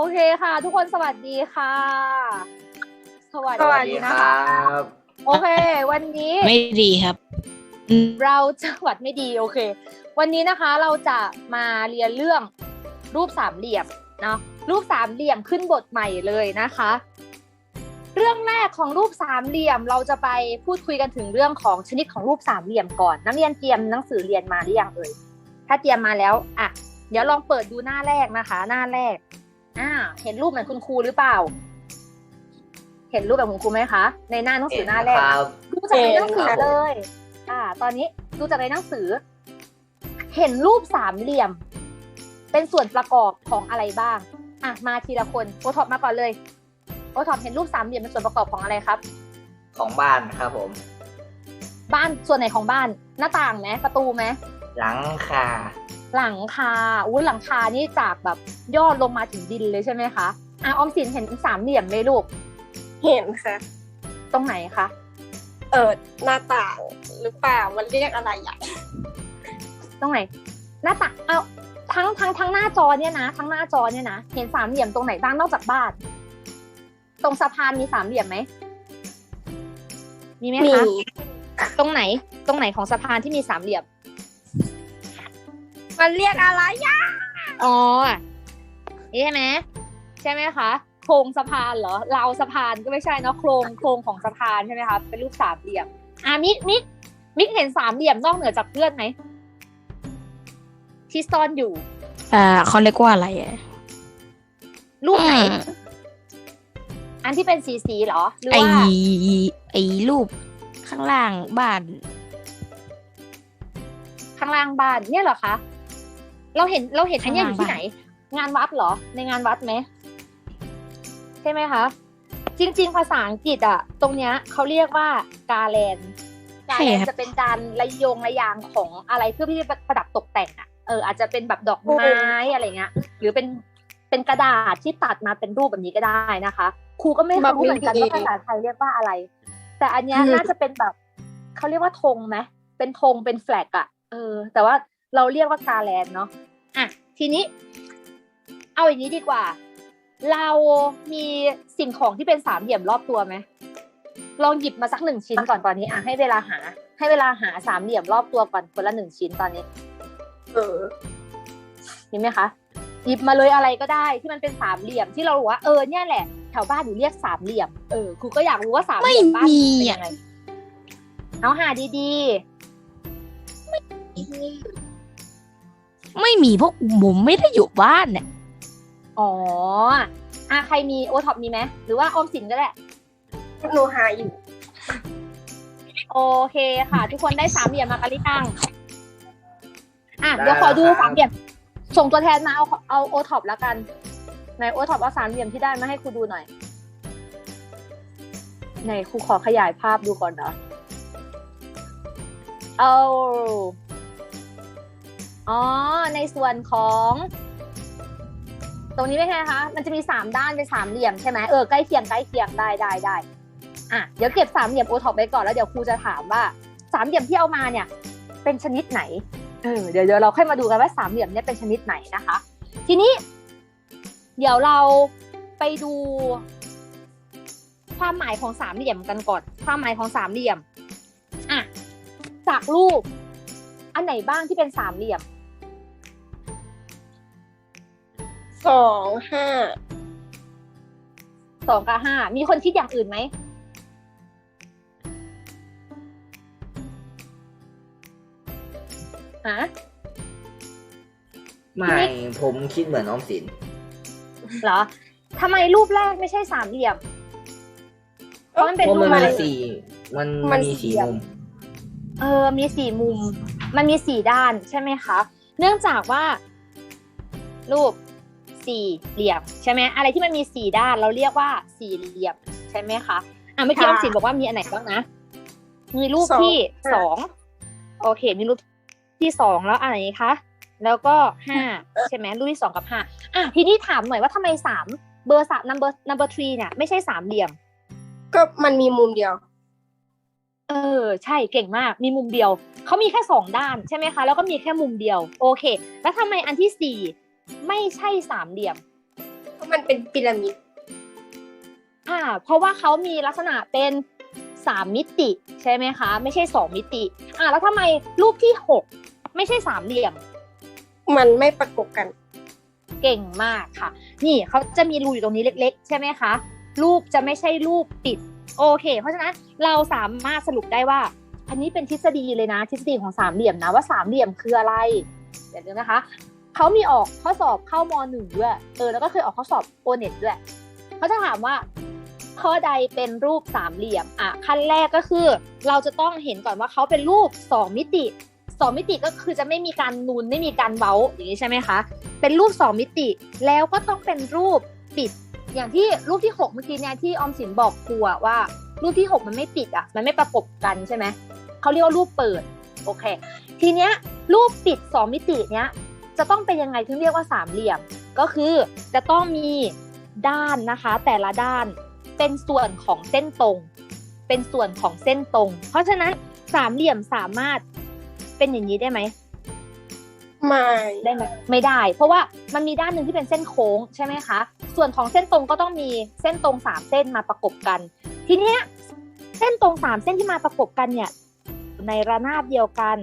โอเคค่ะ ทุกคนสวัสดีค่ะ สวัสสวัดีสดีนะครัคะบโอเค วันนี้ ไม่ดีครับอืมเราจังหวัดไม่ดีโอเค วันนี้นะคะเราจะมาเรียนเรื่องรูปสามเหลี่ยมเนาะรูปสามเหลี่ยมขึ้นบทใหม่เลยนะคะ เรื่องแรกของรูปสามเหลี่ยมเราจะไปพูดคุยกันถึงเรื่องของชนิดของรูปสามเหลี่ยมก่อน นักเรียนเตรียมหนังสือเรียนมาหรือยังเอ่ยถ้าเตรียมมาแล้วอะเดี๋ยวลองเปิดดูหน้าแรกนะคะ หน้าแรก อ่า เห็นรูปเหมือนคุณครูหรือเปล่า เห็นรูปแบบคุณครูไหมคะ ในหน้าหนังสือหน้าแรกครับดูจากในหนังสือเลย อ่า ตอนนี้ดูจากในหนังสือ เห็นรูปสามเหลี่ยม เป็นส่วนประกอบของอะไรบ้าง อะ มาทีละคนโอท็อปมาก่อนเลยโอท็อปเห็นรูปสามเหลี่ยมเป็นส่วนประกอบของอะไรครับ ของบ้านครับผม บ้านส่วนไหนของบ้าน หน้าต่างไหมประตูไหมหลังคา หลังคาอุ้ยหลังคานี่จากแบบยอดลงมาถึงดินเลยใช่ไหมคะอะออมสินเห็นสามเหลี่ยมไหมลูก เห็นค่ะ ตรงไหนคะ เออหน้าต่างหรือเปล่ามันเรียกอะไรอะตรงไหน หน้าต่างเอาทั้งทั้งทั้งหน้าจอเนี่ยนะทั้งหน้าจอเนี่ยนะเห็นสามเหลี่ยมตรงไหนบ้างนอกจากบ้าน ตรงสะพานมีสามเหลี่ยมไหมมีไหมมีคะตรงไหน ตรงไหนของสะพานที่มีสามเหลี่ยม มันเรียกอะไรอะอ๋อนี่ใช่ไหมใช่ไหมคะโครงสะพานเหรอเราวสะพานก็ไม่ใช่เนาะโครงโครงของสะพานใช่ไหมคะเป็นรูปสามเหลี่ยมอะมิกมิกมิกเห็นสามเหลี่ยมนอกเหนือจากเพื่อนไหมที่ซ่อนอยู่อ่าเขาเรียกว่าอะไรอะรูปไหนอืมอันที่เป็นสีสีๆเหรอหรือไอว่าไอรูปข้างล่างบ้าน ข้างล่างบ้านเนี่ยเหรอคะ เราเห็นเราเห็นอันเนี้ยอข้างยู่ล่างที่ไหน งานวัดเหรอ ในงานวัดไหมใช่ไหมคะ จริง ๆ ภาษาอังกฤษอะตรงเนี้ยเขาเรียกว่ากาแลนกาแลนจะเป็นการระยงระยางของอะไรเพื่อที่จะประดับตกแต่งอะเอออาจจะเป็นแบบดอกไม้อะไรเงี้ย หรือเป็นเป็นกระดาษที่ตัดมาเป็นรูปแบบนี้ก็ได้นะคะ ครูก็ไม่รู้เหมือนกันว่าภาษาไทยเรียกว่าอะไร แต่อันเนี้ยน่าจะเป็นแบบเขาเรียกว่าธงไหมเป็นธงเป็นแฟลกอะเออ แต่ว่าเราเรียกว่ากาแลนเนาะ อะทีนี้ เอาอย่างนี้ดีกว่า เรามีสิ่งของที่เป็นสามเหลี่ยมรอบตัวไหมลองหยิบมาสักหนึ่งชิ้นก่อนตอนนี้อะให้เวลาหา ให้เวลาหาสามเหลี่ยมรอบตัวก่อนคนละหนึ่งชิ้นตอนนี้ เออเห็นไหมคะหยิบมาเลยอะไรก็ได้ที่มันเป็นสามเหลี่ยมที่เรารู้ว่าเออเนี่ยแหละแถวบ้านอยู่เรียกสามเหลี่ยมเออครูก็อยากรู้ว่าสามเหลี่ยมบ้านเป็นยังไงเอาหาดี ไม่มีพวกผมไม่ได้อยู่บ้านเนี่ยๆอ๋ออะใครมีโอท็อปมีไหมหรือว่าออมสินก็ได้หนูหาอยู่ โอเคค่ะ ทุกคนได้สามเหลี่ยมมากันหรือยังอะได้เดี๋ยวขอดูครับสามเหลี่ยมส่งตัวแทนมาเอาเอาโอท็อปแล้วกันไหนโอท็อปเอาสามเหลี่ยมที่ได้มาให้ครูดูหน่อยไหนครูขอขยายภาพดูก่อนเนาะเอา อ๋อ ในส่วนของ ตรงนี้ไม่ใช่คะ มันจะมีสามด้านเป็นสามเหลี่ยมใช่ไหมเออใกล้เคียงใกล้เคียงได้ได้ได้อะเดี๋ยวเก็บสามเหลี่ยมโอท็อปไว้ก่อนแล้วเดี๋ยวครูจะถามว่าสามเหลี่ยมที่เอามาเนี่ย เป็นชนิดไหนเออเดี๋ยวเดี๋ยวเราค่อยมาดูกันว่าสามเหลี่ยมเนี่ยเป็นชนิดไหนนะคะ ทีนี้ เดี๋ยวเราไปดู ความหมายของสามเหลี่ยมกันก่อน ความหมายของสามเหลี่ยมอะจากรูป อันไหนบ้างที่เป็นสามเหลี่ยม สองห้าสองกับห้ามีคนคิดอย่างอื่นไหมฮะไม่ผมคิดเหมือนออมสินเหรอทำไมรูปแรกไม่ใช่สามเหลี่ยมเพราะมันเป็นเพราะรูมันปอะไรมีสี่มันมันมีสี่มุม เออ มีสี่มุม มันมีสี่ด้านใช่ไหมคะ เนื่องจากว่า รูป สี่เหลี่ยมใช่ไหมอะไรที่มันมีสี่ด้านเราเรียกว่าสี่เหลี่ยมใช่ไหมคะอะเมื่อกี้ออมสินบอกว่ามีอันไหนบ้างนะมีรูปที่สองโอเค มีรูปที่สองแล้วอันไหนคะแล้วก็ห้าใช่ไหมรูปที่สองกับห้าอะทีนี้ถามหน่อยว่าทำไมสามเบอร์สาม number number three เนี่ยไม่ใช่สามเหลี่ยม ก็มันมีมุมเดียว เออ ใช่เก่งมาก มีมุมเดียวเขามีแค่สองด้านใช่ไหมคะ แล้วก็มีแค่มุมเดียว โอเค แล้วทำไมอันที่สี่ ไม่ใช่สามเหลี่ยมมันเป็นพีระมิดอ่าเพราะว่าเขามีลักษณะเป็นสามมิติใช่ไหมคะ ไม่ใช่สองมิติ อ่าแล้วทำไมรูปที่หกไม่ใช่สามเหลี่ยม มันไม่ประกบกัน เก่งมากค่ะ นี่เขาจะมีรูอยู่ตรงนี้เล็ก ๆ ใช่ไหมคะ รูปจะไม่ใช่รูปปิด โอเค เพราะฉะนั้นเราสามารถสรุปได้ว่า อันนี้เป็นทฤษฎีเลยนะ ทฤษฎีของสามเหลี่ยมนะว่าสามเหลี่ยมคืออะไร เดี๋ยวดูนะคะ เขามีออกข้อสอบเข้ามหนึ่งด้วยเออแล้วก็เคยออกข้อสอบโอเน็ตด้วยเขาจะถามว่าข้อใดเป็นรูปสามเหลี่ยมอะขั้นแรกก็คือ เราจะต้องเห็นก่อนว่าเขาเป็นรูปสองมิติสองมิติก็คือจะไม่มีการนูนไม่มีการเว้าอย่างนี้ใช่ไหมคะเป็นรูปสองมิติ แล้วก็ต้องเป็นรูปปิด อย่างที่รูปที่หกเมื่อกี้เนี่ยที่ออมสินบอกครูว่า รูปที่หกมันไม่ปิดอะมันไม่ประกบกันใช่ไหมเขาเรียกว่ารูปเปิดโอเค ทีเนี้ยรูปปิดสองมิติเนี้ย จะต้องเป็นยังไงถึงเรียกว่าสามเหลี่ยม ก็คือจะต้องมีด้านนะคะ แต่ละด้านเป็นส่วนของเส้นตรง เป็นส่วนของเส้นตรง เพราะฉะนั้นสามเหลี่ยมสามารถเป็นอย่างนี้ได้ไหมไม่ได้ไหมไม่ได้ เพราะว่ามันมีด้านหนึ่งที่เป็นเส้นโค้งใช่ไหมคะ ส่วนของเส้นตรงก็ต้องมีเส้นตรงสามเส้นมาประกบกัน ทีเนี้ยเส้นตรงสามเส้นที่มาประกบกันเนี่ยในระนาบเดียวกัน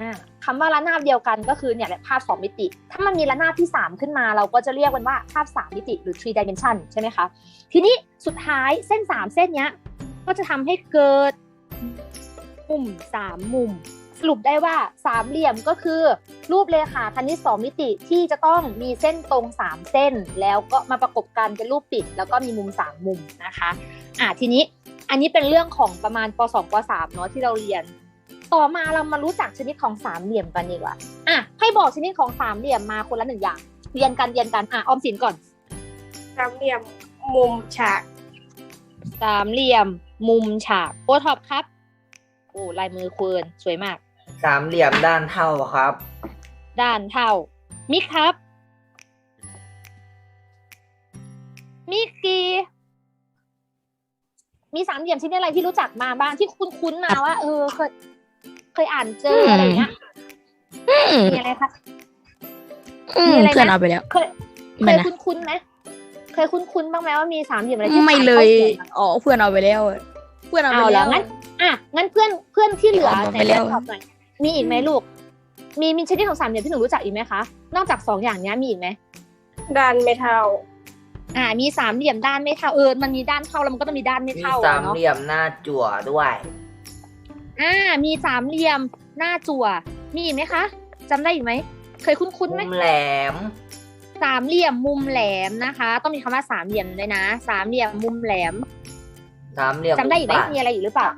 อ่า คำว่าระนาบเดียวกันก็คือเนี่ยแหละภาพสองมิติ ถ้ามันมีระนาบที่สามขึ้นมา เราก็จะเรียกมันว่าภาพสามมิติหรือ three dimension ใช่ไหมคะ ทีนี้สุดท้ายเส้นสามเส้นเนี้ยก็จะทำให้เกิดมุมสามมุม สรุปได้ว่าสามเหลี่ยมก็คือ รูปเลขาคณิตสองมิติที่จะต้องมีเส้นตรงสามเส้น แล้วก็มาประกบกันเป็นรูปปิด แล้วก็มีมุมสามมุมนะคะอะทีนี้อันนี้เป็นเรื่องของประมาณป .2 ป .3 เนาะที่เราเรียน ต่อมาเรามารู้จักชนิดของสามเหลี่ยมกันดีกว่าอะให้บอกชนิดของสามเหลี่ยมมาคนละหนึ่งอย่างเรียนกันเรียนกันอะออมสินก่อน สามเหลี่ยมมุมฉาก สามเหลี่ยม มุมฉากโอท็อปครับโอ้ลายมือควรสวยมาก สามเหลี่ยมด้านเท่าครับ ด้านเท่า มิกครับ มิกกีมีสามเหลี่ยมชนิดอะไรที่รู้จักมาบ้างที่คุ้นๆมาว่า เออเคยเค ยอ่านเจออะไรอย่างเงี้ยอืมมีอะไรคะอืมมีอะไรนะเพื่อนเอาไปแล้ว เคยเคไม่ยนะคุ้นๆไหมเคยคุ้นๆบ้างไหมว่ามีสามเหลี่ยมอะไรที่ไม่ผ่านเลข้อยสอบมาอ๋อเพื่อนเอาไปแล้ว เพื่อนเอาไปเอาแล้แล้ววงั้นอะงั้นเพื่อนเพื่อนที่เหลือเอาไหนไปแล้วตอบหน่อยมีอีกไหมลูก มีมีชนิดของสามเหลี่ยมที่หนูรู้จักอีกไหมคะนอกจากสองอย่างเนี้ยมีอีกไหมด้านไม่เท่า อ่า มีสามเหลี่ยมด้านไม่เท่าเออมันมีด้านเท่าแล้วมันก็ต้องมีด้านไม่มีเท่าสาอะมเนาะเหลี่ยมหน้าจั่วด้วย อ่า มีสามเหลี่ยม หน้าจั่ว มีอีกไหมคะจำได้อีกไหม เคยคุ้นๆไหมมุมแหลม สามเหลี่ยมมุมแหลมนะคะ ต้องมีคำว่าสามเหลี่ยมด้วยนะ สามเหลี่ยมมุมแหลม สามเหลี่ยมจำได้อีกไหมลูปัดมีอะไรอีกหรือเปล่า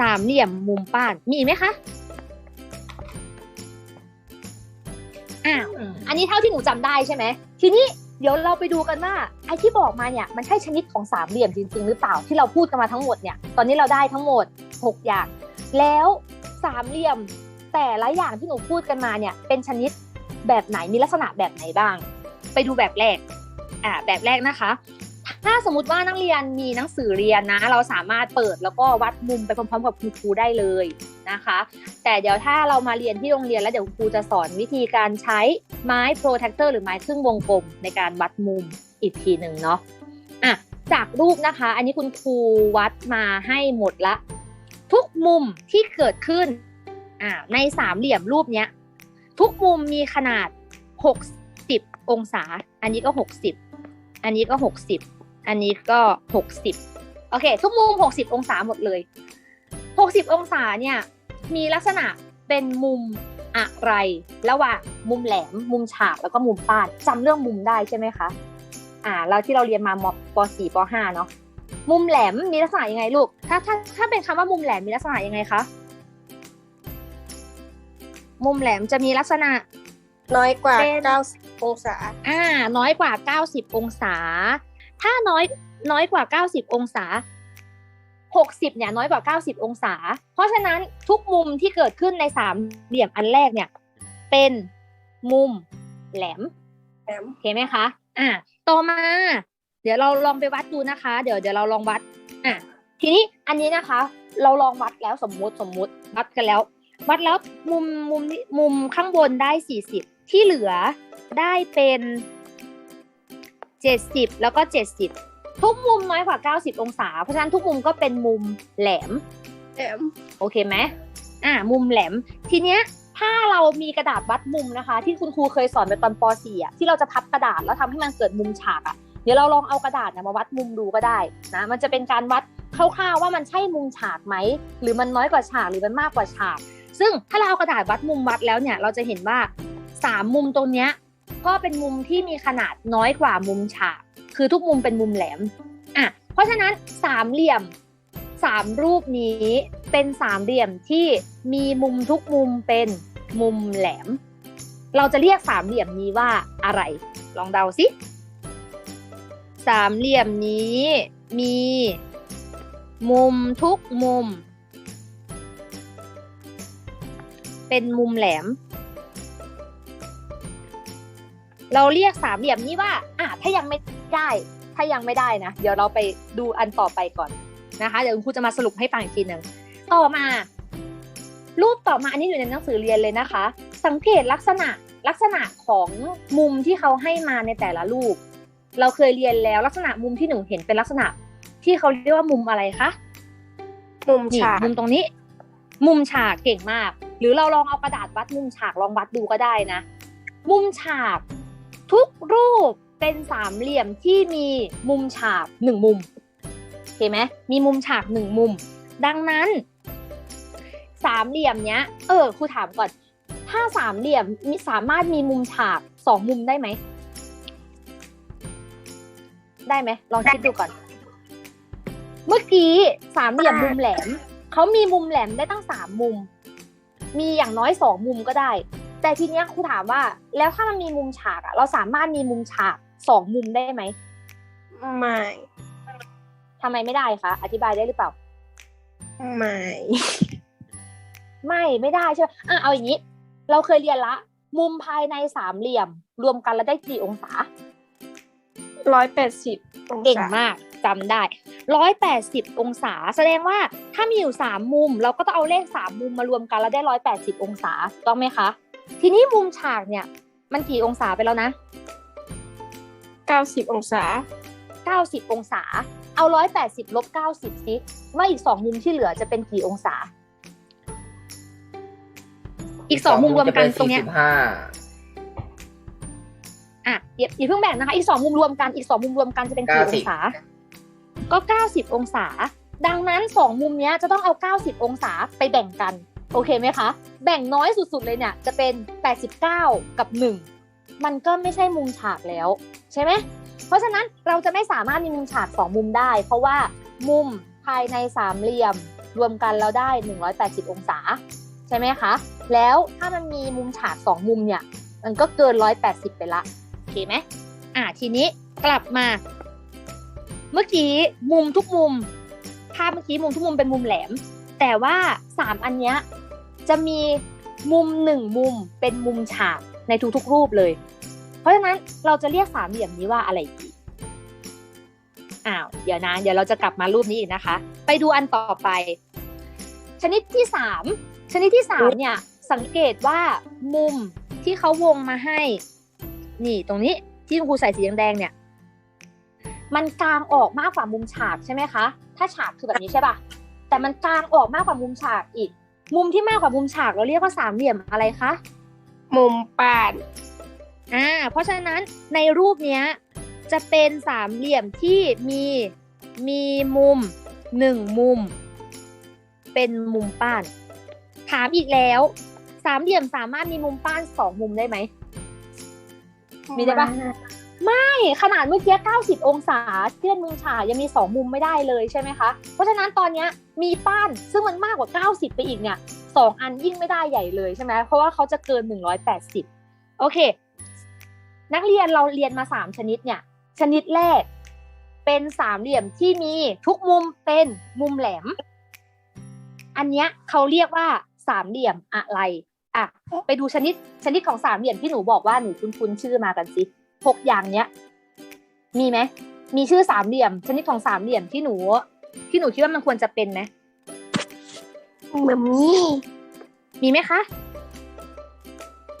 สามเหลี่ยมมุมป้าน มีอีกไหมคะอ่าอืมอันนี้เท่าที่หนูจำได้ใช่ไหม ทีนี้เดี๋ยวเราไปดูกันว่าไอ้ที่บอกมาเนี่ยมันใช่ชนิดของสามเหลี่ยมจริง ๆ หรือเปล่าที่เราพูดกันมาทั้งหมดเนี่ย ตอนนี้เราได้ทั้งหมด 6 อย่าง แล้วสามเหลี่ยมแต่ละอย่างที่หนูพูดกันมาเนี่ย เป็นชนิดแบบไหนมีลักษณะแบบไหนบ้าง ไปดูแบบแรกอ่าแบบแรกนะคะ ถ้าสมมติว่านักเรียนมีหนังสือเรียนนะ เราสามารถเปิดแล้วก็วัดมุมไปพร้อมๆ กับคุณครูได้เลยนะคะ แต่เดี๋ยวถ้าเรามาเรียนที่โรงเรียนแล้วเดี๋ยวครูจะสอนวิธีการใช้ไม้โปรเทคเตอร์หรือไม้ครึ่งวงกลมในการวัดมุมอีกทีหนึ่งเนาะอะจากรูปนะคะ อันนี้คุณครูวัดมาให้หมดละ ทุกมุมที่เกิดขึ้นในสามเหลี่ยมรูปเนี้ย ทุกมุมมีขนาด 60 องศา อันนี้ก็ 60 อันนี้ก็ 60 อันนี้ก็ 60 โอเค ทุกมุม 60 องศาหมดเลย 60 องศาเนี่ยมีลักษณะเป็นมุมอะไร ระหว่างมุมแหลม มุมฉากแล้วก็มุมป้านจำเรื่องมุมได้ใช่ไหมคะ อ่าเราที่เราเรียนมามป .4 ป .5 เนาะ มุมแหลมมีลักษณะยังไงลูก ถ้าถ้าถ้าเป็นคำว่ามุมแหลมมีลักษณะยังไงคะ มุมแหลมจะมีลักษณะ น้อยกว่าเป็น90องศา อ่า น้อยกว่า 90 องศา ถ้าน้อยน้อยกว่า 90 องศา 60เนี่ยน้อยกว่า 90 องศา เพราะฉะนั้นทุกมุมที่เกิดขึ้นในสามเหลี่ยมอันแรกเนี่ย เป็นมุมแหลม แหลมโอเคไหมคะ อ่า ต่อมา เดี๋ยวเราลองไปวัดดูนะคะ เดี๋ยวเดี๋ยวเราลองวัดอะทีนี้อันนี้นะคะ เราลองวัดแล้วสมมุติสมมุติวัดกันแล้ว วัดแล้วมุมมุมมุมข้างบนได้ 40 ที่เหลือได้เป็น 70 แล้วก็ 70 ทุกมุมน้อยกว่า 90 องศา เพราะฉะนั้นทุกมุมก็เป็นมุมแหลมแอมโอเคไหมอ่ามุมแหลมทีเนี้ยถ้าเรามีกระดาษวัดมุมนะคะ ที่คุณครูเคยสอนไปตอนป .4 อะที่เราจะพับกระดาษแล้วทำให้มันเกิดมุมฉากอะ เดี๋ยวเราลองเอากระดาษเนี่ยมาวัดมุมดูก็ได้นะ มันจะเป็นการวัดคร่าวๆว่ามันใช่มุมฉากไหม หรือมันน้อยกว่าฉากหรือมันมากกว่าฉาก ซึ่งถ้าเราเอากระดาษวัดมุมวัดแล้วเนี่ยเราจะเห็นว่าสามมุมตรงเนี้ยก็เป็นมุมที่มีขนาดน้อยกว่ามุมฉาก คือทุกมุมเป็นมุมแหลมอะเพราะฉะนั้นสามเหลี่ยมสามรูปนี้เป็นสามเหลี่ยมที่มีมุมทุกมุมเป็นมุมแหลม เราจะเรียกสามเหลี่ยมนี้ว่าอะไร ลองเดาสิ สามเหลี่ยมนี้ มี มุมทุกมุม เป็นมุมแหลม เราเรียกสามเหลี่ยมนี้ว่าอะถ้ายังไม่ได้ ถ้ายังไม่ได้นะ เดี๋ยวเราไปดูอันต่อไปก่อนนะคะ เดี๋ยวคุณครูจะมาสรุปให้ฟังอีกทีหนึ่งต่อมา รูปต่อมาอันนี้อยู่ในหนังสือเรียนเลยนะคะ สังเกตลักษณะลักษณะของมุมที่เขาให้มาในแต่ละรูป เราเคยเรียนแล้วลักษณะมุมที่หนึ่งเห็นเป็นลักษณะ ที่เขาเรียกว่ามุมอะไรคะมุมนี่ฉากมุมตรงนี้ มุมฉากเก่งมาก หรือเราลองเอากระดาษวัดมุมฉากลองวัดดูก็ได้นะ มุมฉากทุกรูปเป็นสามเหลี่ยมที่มีมุมฉากหนึ่งมุมโอเคไหมมีมุมฉากหนึ่งมุม ดังนั้น สามเหลี่ยมเนี้ย เออครูถามก่อน ถ้าสามเหลี่ยมมีสามารถมีมุมฉากสองมุมได้ไหม ได้ไหมลองคิดดูก่อน เมื่อกี้สามเหลี่ยมมุมแหลมเขามีมุมแหลมได้ตั้งสามมุม มีอย่างน้อยสองมุมก็ได้ แต่ทีเนี้ยครูถามว่า แล้วถ้ามันมีมุมฉากอะเราสามารถมีมุมฉากสองมุมได้ไหมไม่ทำไมไม่ได้คะอธิบายได้หรือเปล่า ไม่ ไม่ไม่ได้ใช่ไหมอะเอาอย่างนี้ เราเคยเรียนละ มุมภายในสามเหลี่ยม รวมกันแล้วได้กี่องศา ร้อยแปดสิบองศาเก่งมากจำได้ร้อยแปดสิบองศา แสดงว่าถ้ามีอยู่สามมุม เราก็ต้องเอาเลขสามมุมมารวมกันแล้วได้ร้อยแปดสิบองศาถูกต้องไหมคะ ทีนี้มุมฉากเนี่ย มันกี่องศาไปแล้วนะเก้าสิบองศาเก้าสิบองศา เอาร้อยแปดสิบลบเก้าสิบซิว่าอีกสองมุมที่เหลือจะเป็นกี่องศา อีกสองมุมรวมกันตรงเนี้ย อะอย่าอย่าเพิ่งแบ่งนะคะ อีกสองมุมรวมกันอีกสองมุมรวมกันจะเป็นกี่องศา ก็เก้าสิบองศา ดังนั้นสองมุมเนี้ยจะต้องเอาเก้าสิบองศาไปแบ่งกัน โอเคไหมคะ แบ่งน้อยสุดๆเลยเนี่ยจะเป็นแปดสิบเก้ากับหนึ่งมันก็ไม่ใช่มุมฉากแล้ว ใช่ไหมเพราะฉะนั้นเราจะไม่สามารถมีมุมฉากสองมุมได้ เพราะว่ามุมภายในสามเหลี่ยมรวมกันแล้วได้ 180 องศา ใช่ไหมคะ แล้วถ้ามันมีมุมฉากสองมุมเนี่ย มันก็เกิน 180 ไปละโอ เคไหมอะทีนี้กลับมา เมื่อกี้มุมทุกมุม ภาพเมื่อกี้มุมทุกมุมเป็นมุมแหลม แต่ว่าสามอันเนี้ยจะมีมุมหนึ่งมุมเป็นมุมฉากในทุกๆรูปเลย เพราะฉะนั้นเราจะเรียกสามเหลี่ยมนี้ว่าอะไรดีอ้าวเดี๋ยวนะเดี๋ยวเราจะกลับมารูปนี้อีกนะคะ ไปดูอันต่อไป ชนิดที่สามชนิดที่สามเนี่ยสังเกตว่ามุมที่เขาวงมาให้ นี่ตรงนี้ที่คุณครูใส่สีแดงๆเนี่ย มันกลางออกมากกว่ามุมฉากใช่ไหมคะ ถ้าฉากคือแบบนี้ใช่ปะแต่มันกลางออกมากกว่ามุมฉากอีก มุมที่มากกว่ามุมฉากเราเรียกว่าสามเหลี่ยมอะไรคะ มุมป่านอ่า เพราะฉะนั้นในรูปเนี้ยจะเป็นสามเหลี่ยมที่มีมีมุมหนึ่งมุม เป็นมุมป้าน ถามอีกแล้ว สามเหลี่ยมสามารถมีมุมป้านสองมุมได้ไหม มีได้ปะไม่ขนาดเมื่อกี้ 90 องศาที่เป็นมุมฉายังมี 2 มุมไม่ได้เลยใช่ไหมคะ เพราะฉะนั้นตอนนี้มีป้านซึ่งมันมากกว่า 90 ไปอีกเนี่ยสองอันยิ่งไม่ได้ใหญ่เลยใช่ไหมเพราะว่าเขาจะเกิน 180 โอเค นักเรียนเราเรียนมา 3 ชนิดเนี่ย ชนิดแรก เป็นสามเหลี่ยมที่มีทุกมุมเป็นมุมแหลม อันเนี้ยเขาเรียกว่าสามเหลี่ยมอะไร อะไปดูชนิดชนิดของสามเหลี่ยมที่หนูบอกว่าหนูคุ้นๆชื่อมากันสิหกอย่างเนี้ย มีไหมมีชื่อสามเหลี่ยม ชนิดของสามเหลี่ยมที่หนู ที่หนูคิดว่ามันควรจะเป็นไหมเหมือนนี่มีไหมคะ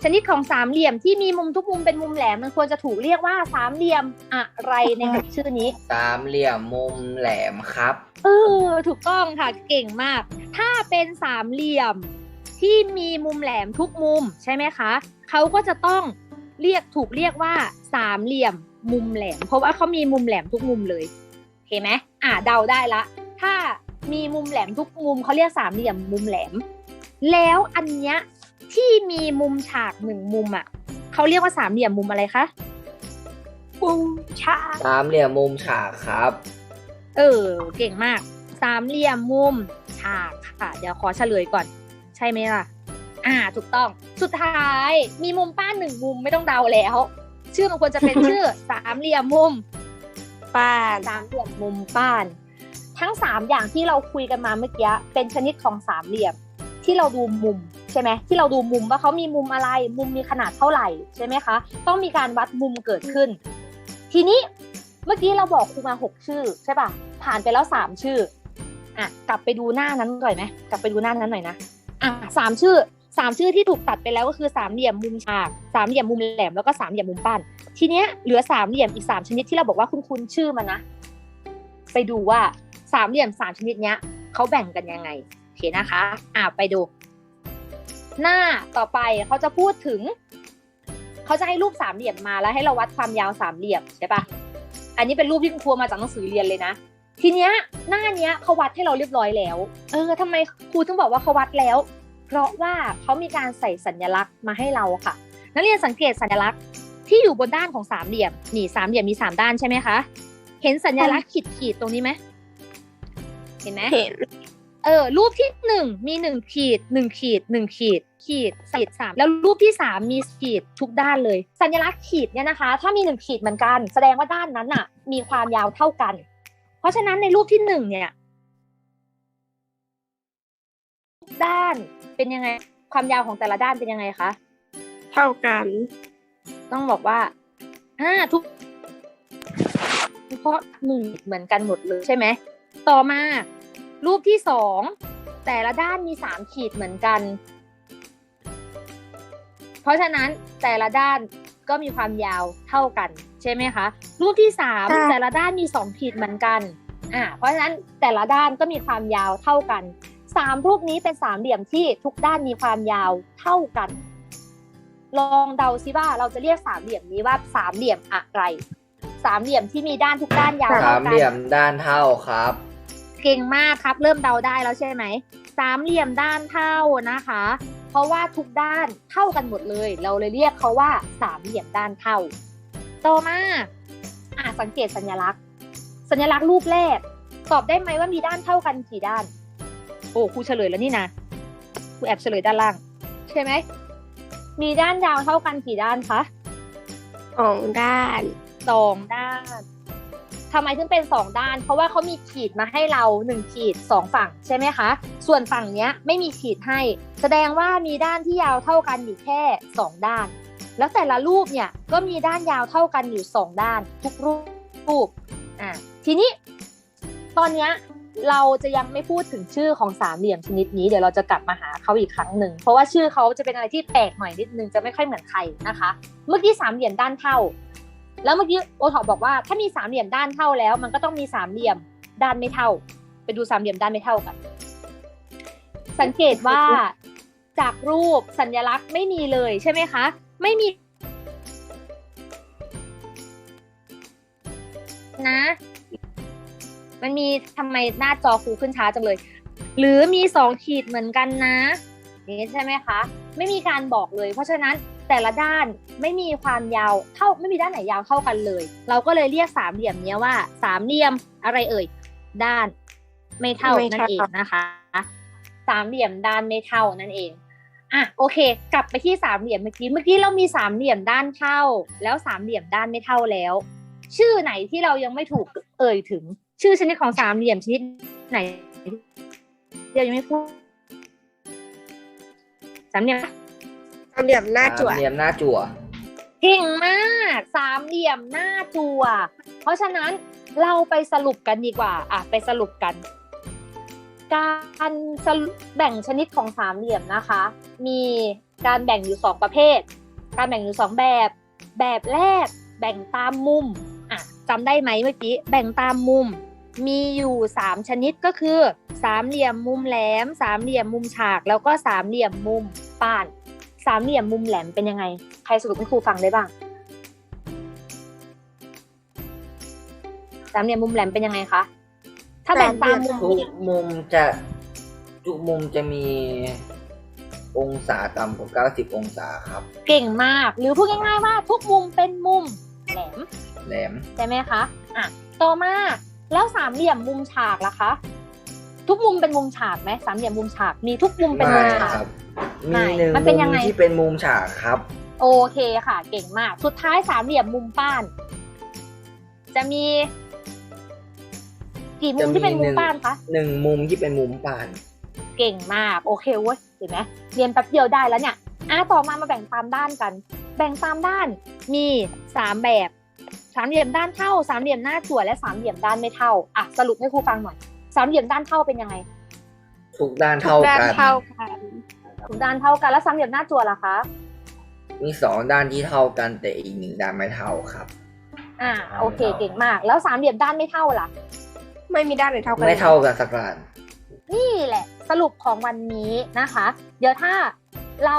ชนิดของสามเหลี่ยมที่มีมุมทุกมุมเป็นมุมแหลมมันควรจะถูกเรียกว่าสามเหลี่ยมอะไรในหกชื่อนี้ สามเหลี่ยมมุมแหลมครับ เออ ถูกต้องค่ะเก่งมาก ถ้าเป็นสามเหลี่ยม ที่มีมุมแหลมทุกมุมใช่ไหมคะเขาก็จะต้องเรียกถูกเรียกว่าสามเหลี่ยมมุมแหลม เพราะว่าเขามีมุมแหลมทุกมุมเลยโอเคไหมอ่าเดาได้ละ ถ้ามีมุมแหลมทุกมุมเขาเรียกสามเหลี่ยมมุมแหลม แล้วอันเนี้ยที่มีมุมฉากหนึ่งมุมอะเขาเรียกว่าสามเหลี่ยมมุมอะไรคะมุมฉากสามเหลี่ยมมุมฉากครับ เออ เก่งมาก สามเหลี่ยมมุมฉากค่ะ เดี๋ยวขอเฉลยก่อน ใช่ไหมล่ะ อ่า ถูกต้อง สุดท้ายมีมุมป้านหนึ่งมุมไม่ต้องเดาแล้ว ชื่อมันควรจะเป็นชื่อ สามเหลี่ยมมุมป้านสามเหลี่ยมมุมป้าน ทั้งสามอย่างที่เราคุยกันมาเมื่อกี้เป็นชนิดของสามเหลี่ยม ที่เราดูมุมใช่ไหมที่เราดูมุมว่าเขามีมุมอะไร มุมมีขนาดเท่าไหร่ใช่ไหมคะ ต้องมีการวัดมุมเกิดขึ้น ทีนี้เมื่อกี้เราบอกครูมาหกชื่อใช่ป่ะผ่านไปแล้วสามชื่ออะกลับไปดูหน้านั้นหน่อยไหมกลับไปดูหน้านั้นหน่อยนะ อะสามชื่อสามชื่อที่ถูกตัดไปแล้วก็คือสามเหลี่ยมมุมฉากสามเหลี่ยมมุมแหลมแล้วก็สามเหลี่ยมมุมป้านทีเนี้ยเหลือสามเหลี่ยมอีกสามชนิดที่เราบอกว่าคุณคุณชื่อมันนะไปดูว่าสามเหลี่ยมสามชนิดเนี้ยเขาแบ่งกันยังไงโอเคนะคะ อ่าไปดู หน้าต่อไปเขาจะพูดถึงเขาจะให้รูปสามเหลี่ยมมาแล้วให้เราวัดความยาวสามเหลี่ยมใช่ปะอันนี้เป็นรูปที่คุณครูมาจากหนังสือเรียนเลยนะ ทีเนี้ยหน้าเนี้ยเขาวัดให้เราเรียบร้อยแล้ว เออทำไมครูถึงบอกว่าเขาวัดแล้ว เพราะว่าเขามีการใส่สัญลักษณ์มาให้เราค่ะ นักเรียนสังเกตสัญลักษณ์ที่อยู่บนด้านของสามเหลี่ยมนี่สามเหลี่ยมมีสามด้านใช่ไหมคะเห็นสัญลักษณ์ขีดขีดๆตรงนี้ไหมเห็นไหมเห็นเออรูปที่หนึ่งมีหนึ่งขีดหนึ่งขีดหนึ่งขีด ขีดขีดสามแล้วรูปที่สามมีขีดทุกด้านเลย สัญลักษณ์ขีดเนี่ยนะคะ ถ้ามีหนึ่งขีดเหมือนกัน แสดงว่าด้านนั้นน่ะมีความยาวเท่ากันเพ ราะฉะนั้นในรูปที่หนึ่งเนี่ยด้านเป็นยังไง ความยาวของแต่ละด้านเป็นยังไงคะเท่ากัน ต้องบอกว่าอ่าทุกเพราะหนึ่งเหมือนกันหมดเลยใช่ไหมต่อมา รูปที่สองแต่ละด้านมีสามขีดเหมือนกัน เพราะฉะนั้นแต่ละด้านก็มีความยาวเท่ากันใช่ไหมคะ รูปที่สามค่ะแต่ละด้านมีสองขีดเหมือนกันอ่าเพราะฉะนั้นแต่ละด้านก็มีความยาวเท่ากันสามรูปนี้เป็นสามเหลี่ยมที่ทุกด้านมีความยาวเท่ากัน ลองเดาซิว่าเราจะเรียกสามเหลี่ยมนี้ว่าสามเหลี่ยมอะไร สามเหลี่ยมที่มีด้านทุกด้านยาวสาเท่ามกัเหลี่ยมด้านเท่าครับ เก่งมากครับ เริ่มเดาได้แล้วใช่ไหมสามเหลี่ยมด้านเท่านะคะ เพราะว่าทุกด้านเท่ากันหมดเลย เราเลยเรียกเขาว่าสามเหลี่ยมด้านเท่า ต่อมาอะสังเกตสัญลักษณ์ สัญลักษณ์รูปแรก ตอบได้ไหมว่ามีด้านเท่ากันกี่ด้าน โอ้ครูเฉลยแล้วนี่นะครูแอบเฉลยด้านล่าง ใช่ไหม มีด้านยาวเท่ากันกี่ด้านคะสองด้านสองด้านทำไมถึงเป็นสองด้าน เพราะว่าเขามีขีดมาให้เราหนึ่งขีดสองฝั่งใช่ไหมคะ ส่วนฝั่งเนี้ยไม่มีขีดให้ แสดงว่ามีด้านที่ยาวเท่ากันอยู่แค่สองด้าน แล้วแต่ละรูปเนี่ยก็มีด้านยาวเท่ากันอยู่สองด้านทุกรูปรปอะทีนี้ตอนเนี้ยเราจะยังไม่พูดถึงชื่อของสามเหลี่ยมชนิดนี้เดี๋ยวเราจะกลับมาหาเขาอีกครั้งหนึ่งเพราะว่าชื่อเขาจะเป็นอะไรที่แปลกหน่อยนิดนึงจะไม่ค่อยเหมือนใครนะคะ เมื่อกี้สามเหลี่ยมด้านเท่า แล้วเมื่อกี้โอทอบอกว่าถ้ามีสามเหลี่ยมด้านเท่าแล้ว มันก็ต้องมีสามเหลี่ยมด้านไม่เท่า ไปดูสามเหลี่ยมด้านไม่เท่ากัน สังเกตว่าจากรูปสัญลักษณ์ไม่มีเลยใช่ไหมคะ ไม่มี นะ มันมีทำไมหน้าจอครูขึ้นช้าจังเลย หรือมีสองขีดเหมือนกันนะนี่ใช่ไหมคะ ไม่มีการบอกเลย เพราะฉะนั้นแต่ละด้านไม่มีความยาวเท่าไม่มีด้านไหนยาวเท่ากันเลย เราก็เลยเรียกสามเหลี่ยมนี้ว่าสามเหลี่ยมอะไรเอ่ย ด้านไม่เท่านั่นเองนะคะ สามเหลี่ยมด้านไม่เท่านั่นเอง อะโอเค กลับไปที่สามเหลี่ยมเมื่อกี้เมื่อกี้เรามีสามเหลี่ยมด้านเท่า แล้วสามเหลี่ยมด้านไม่เท่าแล้ว ชื่อไหนที่เรายังไม่ถูกเอ่ยถึง ชื่อชนิดของสามเหลี่ยมชนิดไหนเรายังไม่พูดสามเหลี่ยมสามเหลี่ยมหน้าจั่วสามเหลี่ยมหน้าจั่วเก่งมากสามเหลี่ยมหน้าจัวเพราะฉะนั้นเราไปสรุปกันดีกว่า อะไปสรุปกัน การแบ่งชนิดของสามเหลี่ยมนะคะ มีการแบ่งอยู่สองประเภท การแบ่งอยู่สองแบบ แบบแรกแบ่งตามมุมอะจำได้ไหมเมื่อกี้แบ่งตามมุม มีอยู่สามชนิดก็คือ สามเหลี่ยมมุมแหลม สามเหลี่ยมมุมฉาก แล้วก็สามเหลี่ยมมุมป้าน สามเหลี่ยมมุมแหลมเป็นยังไง ใครสรุปให้ครูฟังได้บ้าง สามเหลี่ยมมุมแหลมเป็นยังไงคะ ถ้าแบ่งตามมุมทุกมุมจะทุกมุมจะมีองศาต่ำกว่า90 องศาครับ เก่งมาก หรือพูดง่ายๆว่าทุกมุมเป็นมุมแหลม แหลมใช่ไหมคะ อะ ต่อมา แล้วสามเหลี่ยมมุมฉากล่ะคะ ทุกมุมเป็นมุมฉากไหมสามเหลี่ยมมุมฉาก มีทุกมุมเป็นมุไม่มฉาก ครับไม่มีหนึ่งมันเป็นมุยังมไง ที่เป็นมุมฉากครับ โอเคค่ะ เก่งมาก สุดท้ายสามเหลี่ยมมุมป้าน จะมี กี่มุมที่เป็นมุมป้านคะหนึ่งมุมที่เป็นมุมป่าน เก่งมากโอเคเว้ยเห็นไหมเรียนแป๊บเดียวได้แล้วเนี่ยอะต่อมามาแบ่งตามด้านกัน แบ่งตามด้านมีสามแบบสามเหลี่ยมด้านเท่าสามเหลี่ยมหน้าจั่วและสามเหลี่ยมด้านไม่เท่าอะสรุปให้ครูฟังหน่อยสามเหลี่ยมด้านเท่าเป็นยังไงทุกด้านเท่าด้านกันเท่ากันทุกด้านเท่ากันแล้วสามเหลี่ยมหน้าจั่วล่ะคะมีสองด้านที่เท่ากันแต่อีกหนึ่งด้านไม่เท่าครับ อ่า โอเคเก่งมาก แล้วสามเหลี่ยมด้านไม่เท่าล่ะ ไม่มีด้านไหนเท่ากันไม่เท่ากันสักด้านนี่แหละ สรุปของวันนี้นะคะ เดี๋ยวถ้าเรา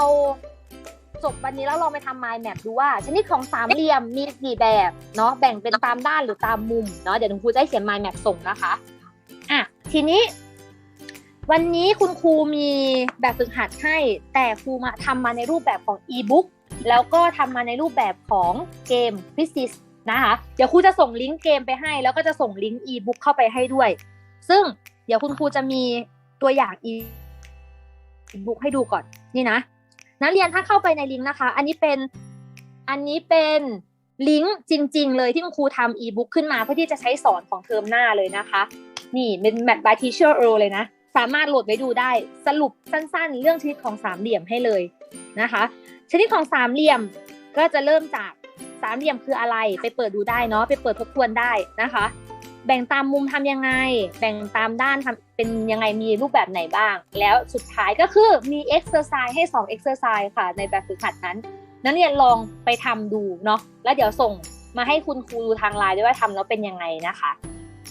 จบวันนี้แล้วลองไปทำ mind map ดูว่าชนิดของสามเหลี่ยมมีกี่แบบเนาะแบ่งเป็นตามด้านหรือตามมุมเนาะเดี๋ยวคุณครูจะให้เขียน mind map ส่งนะคะอะทีนี้ วันนี้คุณครูมีแบบฝึกหัดให้ แต่ครูมาทำมาในรูปแบบของ e-book แล้วก็ทำมาในรูปแบบของเกม q u i z นะคะเดี๋ยวครูจะส่งลิงก์เกมไปให้ แล้วก็จะส่งลิงก์ e-book เข้าไปให้ด้วย ซึ่งเดี๋ยวคุณครูจะมีตัวอย่าง e-book ให้ดูก่อนนี่นะนักเรียนถ้าเข้าไปในลิงก์นะคะ อันนี้เป็นอันนี้เป็นลิงก์จริง ๆ เลยที่คุณครูทำ e-book ขึ้นมาเพื่อที่จะใช้สอนของเทอมหน้าเลยนะคะ นี่เป็นแบบ by teacher Earl เลยนะ สามารถโหลดไว้ดูได้สรุปสั้นๆ เรื่องชนิดของสามเหลี่ยมให้เลยนะคะ ชนิดของสามเหลี่ยมก็จะเริ่มจาก สามเหลี่ยมคืออะไร ไปเปิดดูได้เนาะไปเปิดทบทวนได้นะคะ แบ่งตามมุมทำยังไง แบ่งตามด้านทำเป็นยังไงมีรูปแบบไหนบ้าง แล้วสุดท้ายก็คือมี exercise ให้2 exercise ค่ะ ในแบบฝึกหัดนั้น นักเรียนลองไปทำดูเนาะแล้วเดี๋ยวส่งมาให้คุณครูดูทางไลน์ด้วยว่าทำแล้วเป็นยังไงนะคะ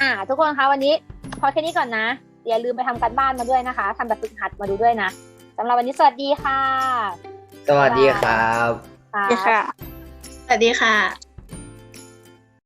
อ่า ทุกคนคะวันนี้พอแค่นี้ก่อนนะอย่าลืมไปทำการบ้านมาด้วยนะคะทำแบบฝึกหัดมาดูด้วยนะสำหรับวันนี้สวัสดีค่ะ สวัสดีครับค่ะค่ะ สวัสดีค่ะ